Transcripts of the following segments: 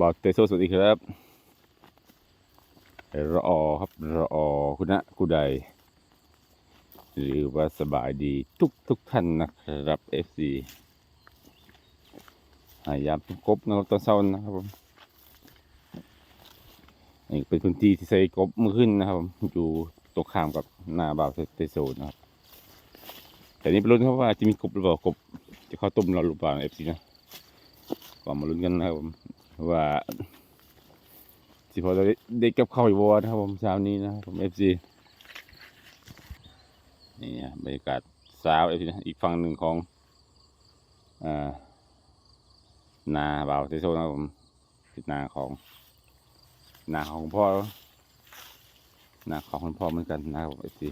บอกเตโซสวัสดีครับรอครับรอคุณนะคุณใด หรือว่าสบายดีทุกทุกท่านนะครับเอฟซีพยายามกบนะครับตอนเช้านะครับผมนี่เป็นพื้นที่ที่ใส่กบมือขึ้นนะครับผมอยู่ตรงข้ามกับหน้าบ่าวเตโซนะครับ แต่นี่เป็นรุ่นครับว่าจะมีกบหรือเปล่ากบ จะเข้าต้มเราหรือเปล่าเอฟซีนะก็มาลุ้นกันนะครับผม ว่าสิพอจะได้ได้กับข้าวอีกวนะครับผมเช้านี้นะผมเอฟซีนี่นะบรรยากาศเช้าเอฟซีนะอีกฝั่งหนึ่งของอ่านาบ่าวเทโซนะผมทิศนาของนาของพ่อนาของคุณพ่อเหมือนกันนะครับผมเอฟซี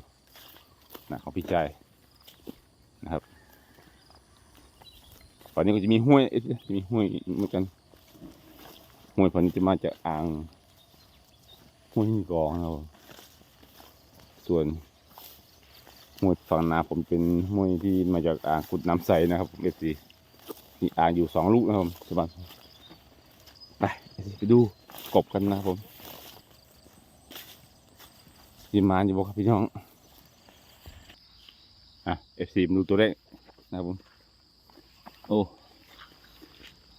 นาของพี่ชายนะครับตอนนี้ก็จะมีห้วยจะมีห้วยเหมือนกัน ห้วยพันจะมาจากอ่างห้วยหินกองนะครับส่วนห้วยฝั่งนาผมเป็นห้วยที่มาจากอ่างกุดน้ำใสนะครับเอฟซีมีอ่างอยู่สองลูกนะครับสบายไปไปดูกบกันนะครับผมยิมมานอยู่บอกครับพี่น้องอะเอฟซีมาดูตัวแรกนะครับผมโอ้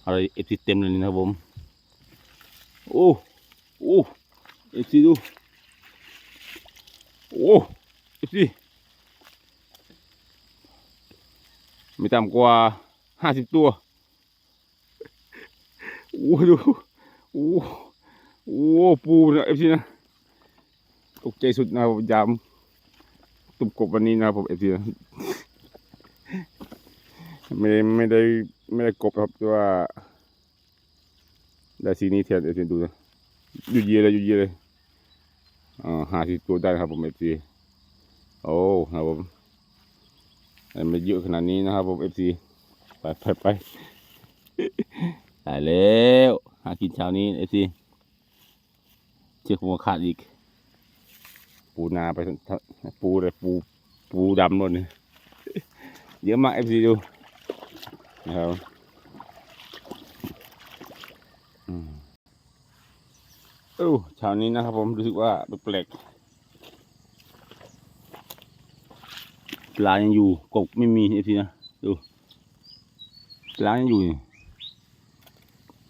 อะไรเอฟซีเต็มเลยนะครับผม โอ้โอ้เอฟซีดูโอ้เอฟซีไม่ต่ำกว่าห้าสิบตัวโอ้ดูโอ้โอ้ปูนะเอฟซีนะตกใจสุดนะผมยามตุ่มกบวันนี้นะผมเอฟซีนะไม่ได้ไม่ได้ไม่ได้กบครับต่ว่า ได้สีนี้เทียนเอฟซีดูนะอยู่เยียเลยอยู่เยียเลยอ่าหาสิตัวได้นะครับผมเอฟซีโอ้ครับผมแต่ไม่เยอะขนาดนี้นะครับผมเอฟซีไปไปไปได้แล้วหากินเช้านี้เอฟซีเชือกหัวขาดอีก ปูนาไปปูเลยปูปูดำหมดเลยเยอะมากเอฟซีดูนะครับอืม โอ้เช้านี้นะครับผมรู้สึกว่าแปลกปลายังอยู่กบไม่มีเอฟซีนะดูปลายังอยู่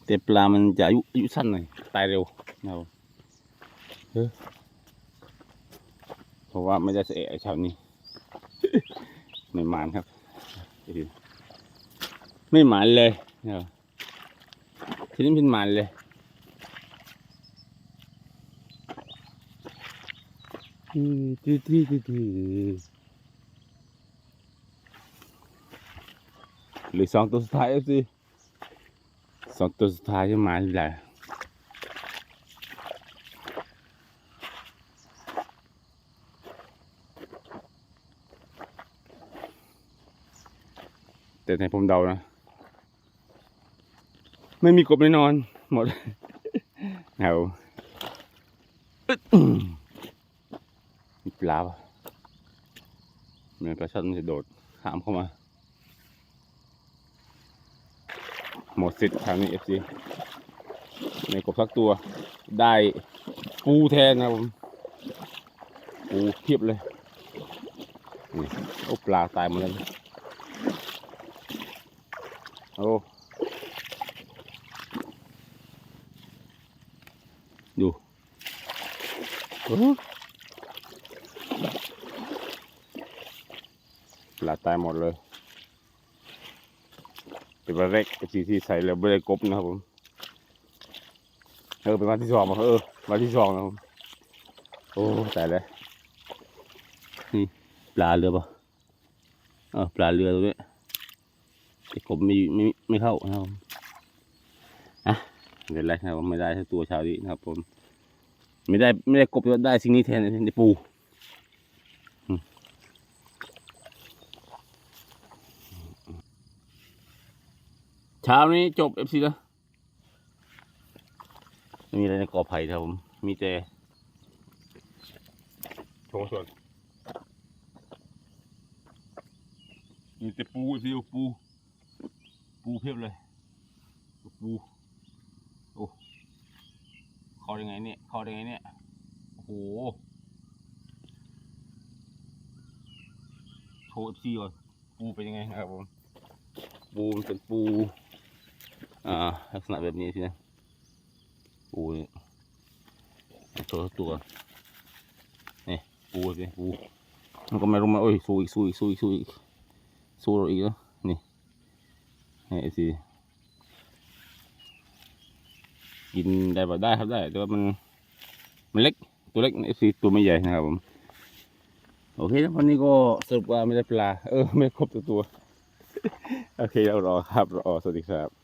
แต่ปลามันจะอายุอายุสั้นหน่อยตายเร็วนะครับเพราะว่าไม่ได้เสะเช้านี้ไม่หมานครับไม่หมานเลยนะครับทีนี้เป็นหมานเลย ตื้อตื้อตื้อตื้อหลือสองตัวสุดท้ายเอฟซีสองตัวสุดท้ายจะมาอยู่แล้วแต่ในผมเดานะ ไม่มีกบแน่นอนหมดเอา มีปลาเหมือนปลาช่อนมันจะโดดข้ามเข้ามา หมดสิทธิ์ทางนี้เอฟซีในกบสักตัวได้ปูแทนนะผมปูเพียบเลยนี่โอ้ปลาตายหมดแล้วโอ้ดูโอ้ ปลาตายหมดเลยเป็นวันแรกที่ที่ใส่แล้วไม่ได้กบนะครับผมเออเป็นวันที่สองมาเออวันที่สองนะครับผมโอ้ตายแล้วนี่ปลาเรือปะเออปลาเรือตรงนี้แต่กบไม่ไม่ไม่เข้านะครับผมอะไม่เป็นไรนะครับผมไม่ได้ทั้งตัวชาวนี้นะครับผม ไม่ได้ไม่ได้กบได้สิ่งนี้แทนได้ปู เช้านี้จบเอฟซีแล้วไม่มีอะไรในกอไผ่ครับผม มีแต่โชว์ส่วนมีแต่ปูซิวปู ปูเพียบเลย ปูโอ้าได้ไงเนี่ยเข้าได้ไงเนี่ย โอ้โหโชว์ซีก่อนปูเป็นยังไงนะครับผม ปูมันเป็นปู อ่าลักษณะแบบนี้สินะปูนี่โชว์ตัวนี่ปูสิปูมันก็ไม่รู้มาโอ้ยสู้อีกสู้อีกสู้อีกสู้อีกสู้เราอีกแล้วนี่นี่ไอ้สิกินได้แบบได้ครับได้แต่ว่ามันมันเล็กตัวเล็กไอ้สิตัวไม่ใหญ่นะครับผมโอเคแล้ววันนี้ก็สรุปว่าไม่ได้ปลาเออไม่ครบตัวตัว โอเคเรารอครับรอสวัสดีครับ